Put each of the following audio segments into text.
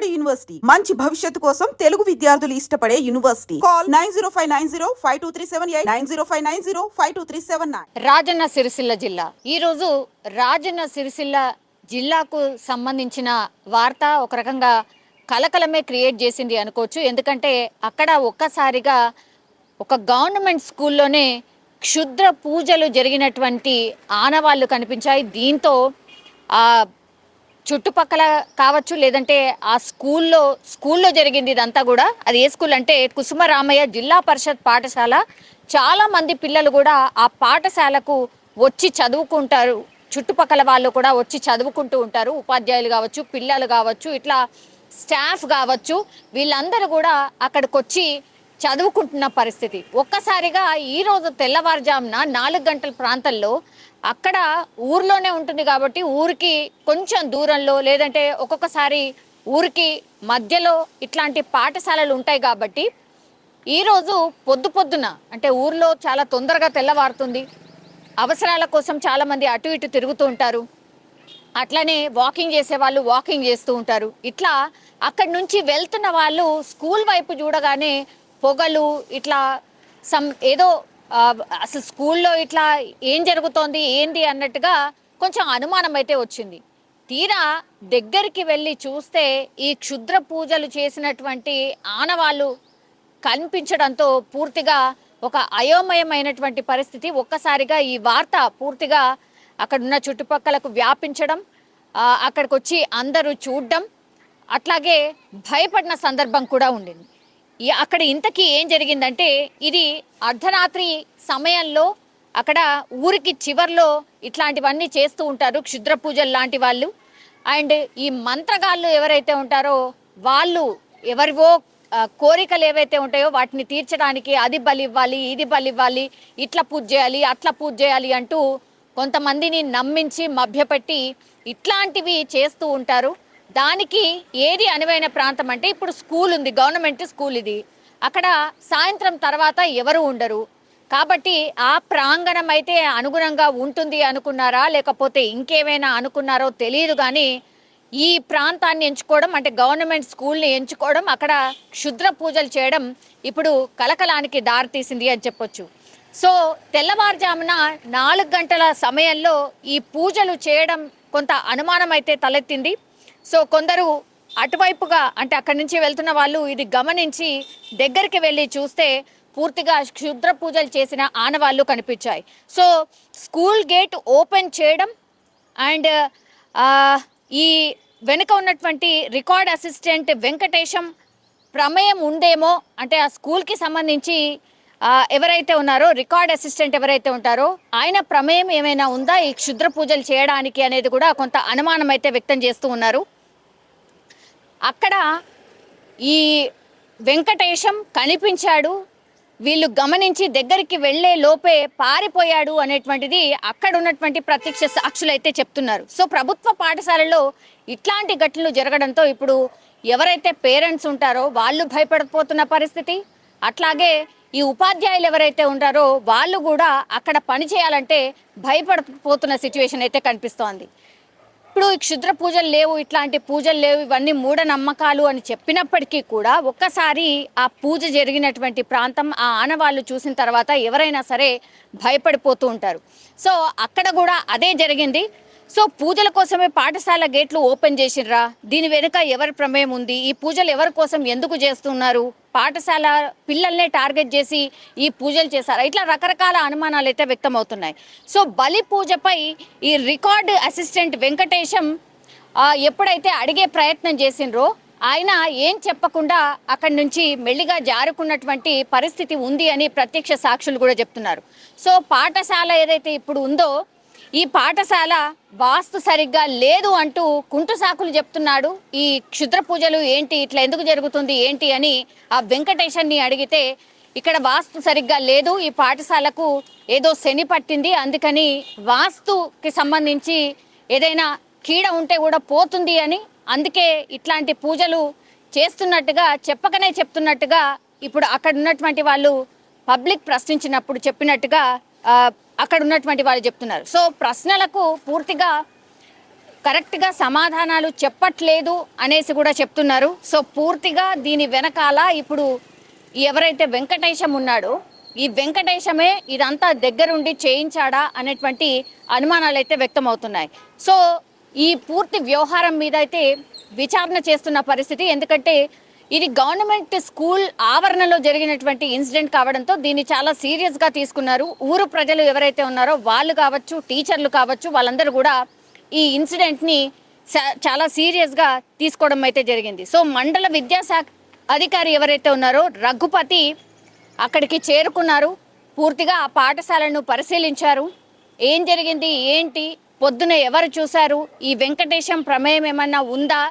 Vijayawada university. మంచి భవిష్యత్తు కోసం తెలుగు విద్యార్థులు ఇష్టపడే university. Call nine zero five nine zero five two three seven eight nine zero five nine zero five two three seven nine. Rajanna Sircilla జిల్లా. ఈ రోజు రాజన్న సిరిసిల్ల జిల్లాకు సంబంధించిన వార్త ఒక రకంగా కలకలమే క్రియేట్ చేసింది అనుకోవచ్చు. ఎందుకంటే అక్కడ ఒక్కసారిగా ఒక గవర్నమెంట్ స్కూల్లోనే క్షుద్ర పూజలు జరిగినటువంటి ఆనవాళ్ళు కనిపించాయి. దీంతో ఆ చుట్టుపక్కల కావచ్చు లేదంటే ఆ స్కూల్లో స్కూల్లో జరిగింది ఇదంతా కూడా. అది ఏ స్కూల్ అంటే కుసుమరామయ్య జిల్లా పరిషత్ పాఠశాల. చాలా మంది పిల్లలు కూడా ఆ పాఠశాలకు వచ్చి చదువుకుంటారు. చుట్టుపక్కల వాళ్ళు కూడా వచ్చి చదువుకుంటూ ఉంటారు. ఉపాధ్యాయులు కావచ్చు పిల్లలు కావచ్చు ఇట్లా స్టాఫ్ కావచ్చు. వీళ్ళందరూ కూడా అక్కడికి వచ్చి చదువుకుంటున్న పరిస్థితి. ఒక్కసారిగా ఈరోజు తెల్లవారుజామున నాలుగు గంటల ప్రాంతంలో అక్కడ ఊర్లోనే ఉంటుంది కాబట్టి ఊరికి కొంచెం దూరంలో లేదంటే ఒక్కొక్కసారి ఊరికి మధ్యలో ఇట్లాంటి పాఠశాలలు ఉంటాయి కాబట్టి ఈరోజు పొద్దు పొద్దున అంటే ఊర్లో చాలా తొందరగా తెల్లవారుతుంది. అవసరాల కోసం చాలామంది అటు ఇటు తిరుగుతూ ఉంటారు. అట్లనే వాకింగ్ చేసే వాళ్ళు వాకింగ్ చేస్తూ ఉంటారు. ఇట్లా అక్కడి నుంచి వెళ్తున్న వాళ్ళు స్కూల్ వైపు చూడగానే పొగలు ఇట్లా సమ్ ఏదో అసలు స్కూల్లో ఇట్లా ఏం జరుగుతోంది ఏంది అన్నట్టుగా కొంచెం అనుమానం అయితే వచ్చింది. తీరా దగ్గరికి వెళ్ళి చూస్తే ఈ క్షుద్ర పూజలు చేసినటువంటి ఆనవాళ్ళు కనిపించడంతో పూర్తిగా ఒక అయోమయమైనటువంటి పరిస్థితి ఒక్కసారిగా ఈ వార్త పూర్తిగా అక్కడున్న చుట్టుపక్కలకు వ్యాపించడం అక్కడికి వచ్చి అందరూ చూడడం అట్లాగే భయపడిన సందర్భం కూడా ఉండింది. అక్కడ ఇంతకీ ఏం జరిగిందంటే ఇది అర్ధరాత్రి సమయంలో అక్కడ ఊరికి చివర్లో ఇట్లాంటివన్నీ చేస్తూ ఉంటారు క్షుద్ర పూజలు లాంటి వాళ్ళు. అండ్ ఈ మంత్రగాళ్ళు ఎవరైతే ఉంటారో వాళ్ళు ఎవరివో కోరికలు ఏవైతే ఉంటాయో వాటిని తీర్చడానికి అది బలి ఇవ్వాలి ఇది బలి ఇవ్వాలి ఇట్లా పూజ చేయాలి అట్లా పూజ చేయాలి అంటూ కొంతమందిని నమ్మించి మభ్యపెట్టి ఇట్లాంటివి చేస్తూ ఉంటారు. దానికి ఏది అనువైన ప్రాంతం అంటే ఇప్పుడు స్కూల్ ఉంది గవర్నమెంట్ స్కూల్ ఇది. అక్కడ సాయంత్రం తర్వాత ఎవరు ఉండరు. కాబట్టి ఆ ప్రాంగణం అయితే అనుగుణంగా ఉంటుంది అనుకున్నారా లేకపోతే ఇంకేమైనా అనుకున్నారో తెలియదు కానీ ఈ ప్రాంతాన్ని ఎంచుకోవడం అంటే గవర్నమెంట్ స్కూల్ని ఎంచుకోవడం అక్కడ క్షుద్ర పూజలు చేయడం ఇప్పుడు కలకలానికి దారితీసింది అని చెప్పొచ్చు. సో తెల్లవారుజామున నాలుగు గంటల సమయంలో ఈ పూజలు చేయడం కొంత అనుమానం అయితే తలెత్తింది. సో కొందరు అటువైపుగా అంటే అక్కడి నుంచి వెళ్తున్న వాళ్ళు ఇది గమనించి దగ్గరికి వెళ్ళి చూస్తే పూర్తిగా క్షుద్ర పూజలు చేసిన ఆనవాళ్ళు కనిపించాయి. సో స్కూల్ గేట్ ఓపెన్ చేయడం అండ్ ఈ వెనుక ఉన్నటువంటి రికార్డ్ అసిస్టెంట్ వెంకటేశం ప్రమేయం ఉందేమో అంటే ఆ స్కూల్కి సంబంధించి ఎవరైతే ఉన్నారో రికార్డ్ అసిస్టెంట్ ఎవరైతే ఉంటారో ఆయన ప్రమేయం ఏమైనా ఉందా? ఈ క్షుద్ర పూజలు చేయడానికి అనేది కూడా కొంత అనుమానం అయితే వ్యక్తం చేస్తూ ఉన్నారు. అక్కడ ఈ వెంకటేశం కనిపించాడు. వీళ్ళు గమనించి దగ్గరికి వెళ్ళే లోపే పారిపోయాడు అనేటువంటిది అక్కడ ఉన్నటువంటి ప్రత్యక్ష సాక్షులు అయితే చెప్తున్నారు. సో ప్రభుత్వ పాఠశాలలో ఇట్లాంటి ఘటనలు జరగడంతో ఇప్పుడు ఎవరైతే పేరెంట్స్ ఉంటారో వాళ్ళు భయపడిపోతున్న పరిస్థితి. అట్లాగే ఈ ఉపాధ్యాయులు ఎవరైతే ఉంటారో వాళ్ళు కూడా అక్కడ పని చేయాలంటే భయపడిపోతున్న సిచ్యువేషన్ అయితే కనిపిస్తోంది. ఇప్పుడు ఈ క్షుద్ర పూజలు లేవు ఇట్లాంటి పూజలు లేవు ఇవన్నీ మూఢనమ్మకాలు అని చెప్పినప్పటికీ కూడా ఒక్కసారి ఆ పూజ జరిగినటువంటి ప్రాంతం ఆ ఆనవాళ్ళు చూసిన తర్వాత ఎవరైనా సరే భయపడిపోతూ ఉంటారు. సో అక్కడ కూడా అదే జరిగింది. సో పూజల కోసమే పాఠశాల గేట్లు ఓపెన్ చేసిర్రా? దీని వెనుక ఎవరి ప్రమేయం ఉంది? ఈ పూజలు ఎవరి కోసం ఎందుకు చేస్తున్నారు? పాఠశాల పిల్లల్నే టార్గెట్ చేసి ఈ పూజలు చేశారు? ఇట్లా రకరకాల అనుమానాలు అయితే వ్యక్తమవుతున్నాయి. సో బలి పూజపై ఈ రికార్డ్ అసిస్టెంట్ వెంకటేశం ఎప్పుడైతే అడిగే ప్రయత్నం చేసిండ్రో ఆయన ఏం చెప్పకుండా అక్కడి నుంచి మెల్లిగా జారుకున్నటువంటి పరిస్థితి ఉంది అని ప్రత్యక్ష సాక్షులు కూడా చెప్తున్నారు. సో పాఠశాల ఏదైతే ఇప్పుడు ఉందో ఈ పాఠశాల వాస్తు సరిగ్గా లేదు అంటూ కుంటు సాకులు చెప్తున్నాడు. ఈ క్షుద్ర పూజలు ఏంటి? ఇట్లా ఎందుకు జరుగుతుంది? ఏంటి? అని ఆ వెంకటేశాన్ని అడిగితే ఇక్కడ వాస్తు సరిగ్గా లేదు ఈ పాఠశాలకు ఏదో శని పట్టింది అందుకని వాస్తుకి సంబంధించి ఏదైనా కీడ ఉంటే కూడా పోతుంది అని అందుకే ఇట్లాంటి పూజలు చేస్తున్నట్టుగా చెప్పకనే చెప్తున్నట్టుగా ఇప్పుడు అక్కడ ఉన్నటువంటి వాళ్ళు పబ్లిక్ ప్రశ్నించినప్పుడు చెప్పినట్టుగా అక్కడ ఉన్నటువంటి వాళ్ళు చెప్తున్నారు. సో ప్రశ్నలకు పూర్తిగా కరెక్ట్గా సమాధానాలు చెప్పట్లేదు అనేసి కూడా చెప్తున్నారు. సో పూర్తిగా దీని వెనకాల ఇప్పుడు ఎవరైతే వెంకటేశం ఉన్నాడో ఈ వెంకటేశమే ఇదంతా దగ్గరుండి చేయించాడా అనేటువంటి అనుమానాలు అయితే వ్యక్తమవుతున్నాయి. సో ఈ పూర్తి వ్యవహారం మీద అయితే విచారణ చేస్తున్న పరిస్థితి. ఎందుకంటే ఇది గవర్నమెంట్ స్కూల్ ఆవరణలో జరిగినటువంటి ఇన్సిడెంట్ కావడంతో దీన్ని చాలా సీరియస్గా తీసుకున్నారు. ఊరు ప్రజలు ఎవరైతే ఉన్నారో వాళ్ళు కావచ్చు టీచర్లు కావచ్చు వాళ్ళందరూ కూడా ఈ ఇన్సిడెంట్ని ని చాలా సీరియస్గా తీసుకోవడం అయితే జరిగింది. సో మండల విద్యాశాఖ అధికారి ఎవరైతే ఉన్నారో రఘుపతి అక్కడికి చేరుకున్నారు. పూర్తిగా ఆ పాఠశాలను పరిశీలించారు. ఏం జరిగింది ఏంటి పొద్దున ఎవరు చూశారు ఈ వెంకటేశం ప్రమేయం ఏమన్నా ఉందా?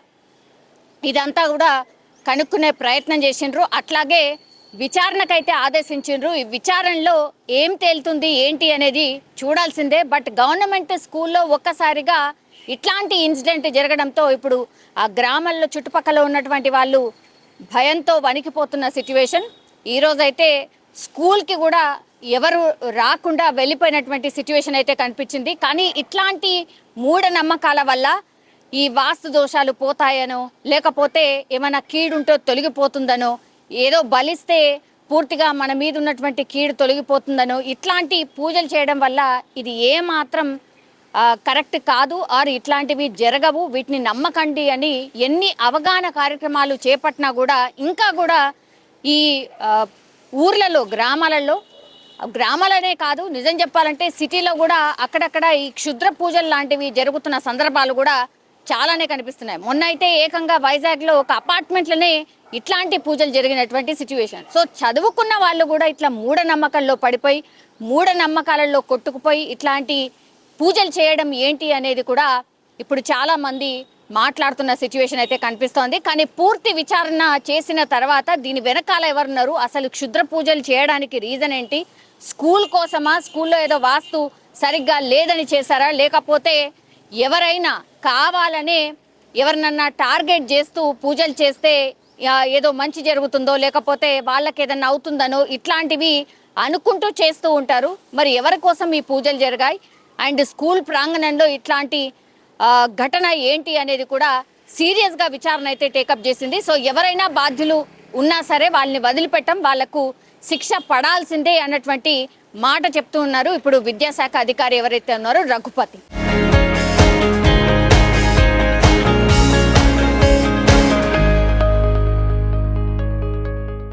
ఇదంతా కూడా కనుక్కునే ప్రయత్నం చేసిండ్రు. అట్లాగే విచారణకైతే ఆదేశించిండ్రు. ఈ విచారణలో ఏం తేలుతుంది ఏంటి అనేది చూడాల్సిందే. బట్ గవర్నమెంట్ స్కూల్లో ఒక్కసారిగా ఇట్లాంటి ఇన్సిడెంట్ జరగడంతో ఇప్పుడు ఆ గ్రామాల్లో చుట్టుపక్కల ఉన్నటువంటి వాళ్ళు భయంతో వణికిపోతున్న సిచ్యువేషన్ ఈరోజైతే స్కూల్కి కూడా ఎవరు రాకుండా వెళ్ళిపోయినటువంటి సిచ్యువేషన్ అయితే కనిపించింది. కానీ ఇట్లాంటి మూఢనమ్మకాల వల్ల ఈ వాస్తు దోషాలు పోతాయనో లేకపోతే ఏమైనా కీడుంటో తొలగిపోతుందనో ఏదో బలిస్తే పూర్తిగా మన మీద ఉన్నటువంటి కీడు తొలగిపోతుందనో ఇట్లాంటి పూజలు చేయడం వల్ల ఇది ఏ మాత్రం కరెక్ట్ కాదు. ఆర్ ఇట్లాంటివి జరగవు. వీటిని నమ్మకండి అని ఎన్ని అవగాహన కార్యక్రమాలు చేపట్టినా కూడా ఇంకా కూడా ఈ ఊర్లలో గ్రామాలలో గ్రామాలనే కాదు నిజం చెప్పాలంటే సిటీలో కూడా అక్కడక్కడ ఈ క్షుద్ర పూజలు లాంటివి జరుగుతున్న సందర్భాలు కూడా చాలానే కనిపిస్తున్నాయి. మొన్న అయితే ఏకంగా వైజాగ్లో ఒక అపార్ట్మెంట్లోనే ఇట్లాంటి పూజలు జరిగినటువంటి సిచ్యువేషన్ సో చదువుకున్న వాళ్ళు కూడా ఇట్లా మూఢనమ్మకాల్లో పడిపోయి మూఢనమ్మకాలలో కొట్టుకుపోయి ఇట్లాంటి పూజలు చేయడం ఏంటి అనేది కూడా ఇప్పుడు చాలా మంది మాట్లాడుతున్న సిచ్యువేషన్ అయితే కనిపిస్తోంది. కానీ పూర్తి విచారణ చేసిన తర్వాత దీని వెనకాల ఎవరున్నారు? అసలు క్షుద్ర పూజలు చేయడానికి రీజన్ ఏంటి? స్కూల్ కోసమా? స్కూల్లో ఏదో వాస్తు సరిగ్గా లేదని చేశారా? లేకపోతే ఎవరైనా కావాలనే ఎవరినన్నా టార్గెట్ చేస్తూ పూజలు చేస్తే ఏదో మంచి జరుగుతుందో లేకపోతే వాళ్ళకి ఏదన్నా అవుతుందనో ఇట్లాంటివి అనుకుంటూ చేస్తూ ఉంటారు. మరి ఎవరి కోసం ఈ పూజలు జరిగాయి? అండ్ స్కూల్ ప్రాంగణంలో ఇట్లాంటి ఘటన ఏంటి అనేది కూడా సీరియస్గా విచారణ అయితే టేకప్ చేసింది. సో ఎవరైనా బాధ్యులు ఉన్నా సరే వాళ్ళని వదిలిపెట్టం వాళ్ళకు శిక్ష పడాల్సిందే అన్నటువంటి మాట చెప్తూ ఉన్నారు. ఇప్పుడు విద్యాశాఖ అధికారి ఎవరైతే ఉన్నారో రఘుపతి.